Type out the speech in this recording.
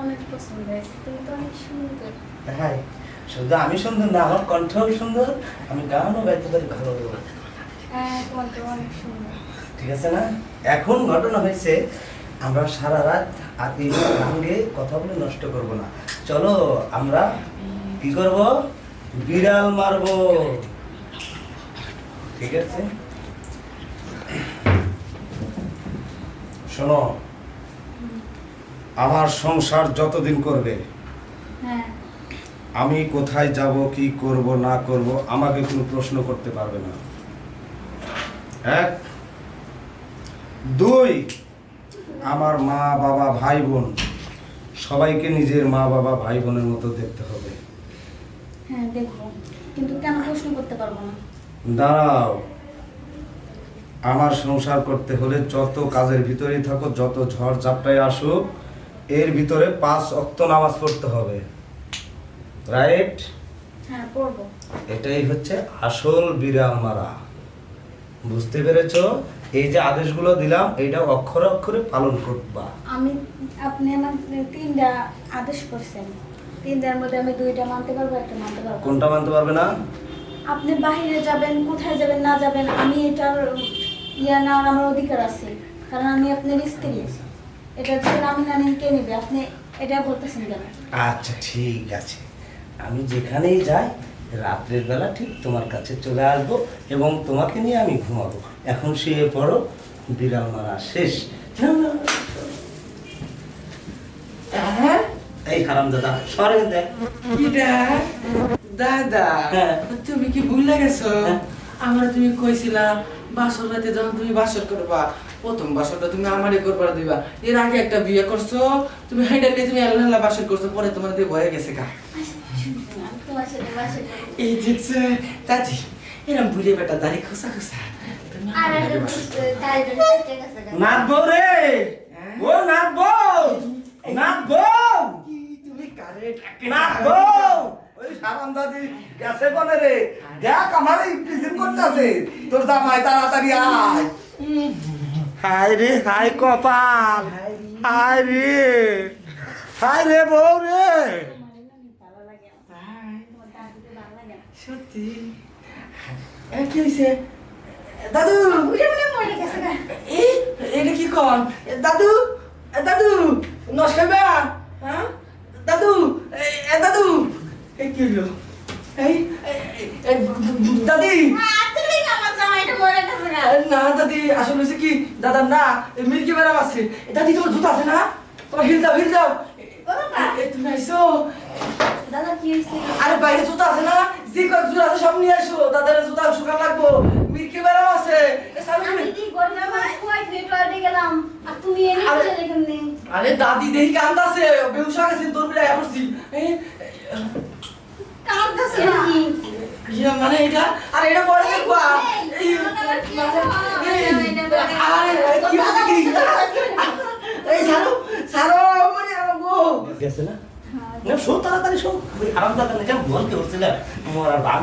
অনেক শুধু আমি সুন্দর না, আমার কণ্ঠও সুন্দর, আমি গানও গাইতে পারি ভালো ঠিক আছে না? এখন ঘটনা হয়েছে, আমরা সারা রাত গান দিয়ে কথা বলে নষ্ট করব না। চলো, আমরা কি করব? বিড়াল মারবো। ঠিক আছে? শোনো আমার সংসার যতদিন করবে হ্যাঁ। আমি কোথায় যাব কি করব না করব আমাকে কোনো প্রশ্ন করতে পারবে না। এক। দুই আমার মা বাবা ভাই বোন সবাইকে নিজের মা বাবা ভাই বোনের মতো দেখতে হবে। হ্যাঁ দেখব। কিন্তু কেন প্রশ্ন করতে পারব না? দাঁড়াও। আমার সংসার করতে হলে যত কাজের ভিতরেই থাকো যত ঝড় ঝাপটায় আসুক এর ভিতরে পাঁচ অক্ত নামাজ পড়তে হবে। রাইট হ্যাঁ পড়ব। এটাই হচ্ছে আসল বিড়াল মারা বুঝতে পেরেছ? এই যে আদেশগুলো দিলাম এইটা অক্ষরে অক্ষরে পালন করবা। আমি আপনি আমার তিনটা আদেশ করছেন। তিনটার মধ্যে আমি দুইটা মানতে পারব একটা মানতে পারব কোনটা মানতে পারবে না? আপনি বাইরে যাবেন কোথায় যাবেন না যাবেন আমি এটার ইয়া নেওয়ার আমার অধিকার আছে। কারণ আমি আপনার স্ত্রী। এটার জন্য আমি না নিন কে নিবে? আপনি এটা বলতেছেন কেন আচ্ছা ঠিক আছে। আমি যেখানেই যাই রাত্রের বেলা ঠিক তোমার কাছে চলে আসব এবং তোমাকে নিয়ে আমি ঘুমাবো। এখন শুয়ে পড়ো বিড়াল মারা শেষ। না, না, না। হ্যাঁ এই হারাম দাদা সরে দেখ দাদা হ্যাঁ। তুমি কি ভুলে গেছো হ্যাঁ। আমার তুমি কইছিলা বাসর রাতে যখন তুমি বাসর করবা প্রথম বাসরটা তুমি আমারই করবার দিবা। এর আগে একটা বিয়ে করছ তুমি হাইডা নিয়ে তুমি আল্লাহ বাসর করছ পরে তোমার দিয়ে ভয়ে গেছে গা। এই দেখছে দাদি এরম ভুলে বেটা দাড়ি খোসা খোসা। আমার গা। নাচবো রে! হ্যাঁ? ও নাচবো নাচবো কি তুমি কারে ডাকে নাচবো দাদি গেছে বলে রে? দেখ আমার এই প্রিজিম করতেছে। তোর জামাই তাড়াতাড়ি আয়। হায় রে হায় কপাল। হায় রে। হায় রে বউ রে। সত্যি? কি হয়েছে দাদু! এটা কি কন? এ, দাদু! এ, দাদু! নমস্কার বা হ্যাঁ? দাদু! দাদু! এই কি হলো? এই এ, এ, দাদি! না দাদি আসলে কি? দাদা না মিল্কি ম্যাডাম আছে। দাদি তোমার জুতা আছে না? তোমার হিল দাও হিল দাও। তুমি আইসো। আরে বাইরে জুতা আছে না? যে কয়েক আছে সব নিয়ে আসো। দাদার জুতা শুকান লাগবো। মিল্কি ম্যাডাম আছে। আর এখানে। দাদি দেখি কান্দাছে। হয়ে গেছে তোর কাঁদতেছে নাকি মানে এটা? আর এটা এই, কি এই, আরে কি হচ্ছে কি? এই সারো সারো মানে গো গেছে না? না শো তাড়াতাড়ি শো আরাম দাদা না যেমন বলতে হচ্ছিল মরার ভাগ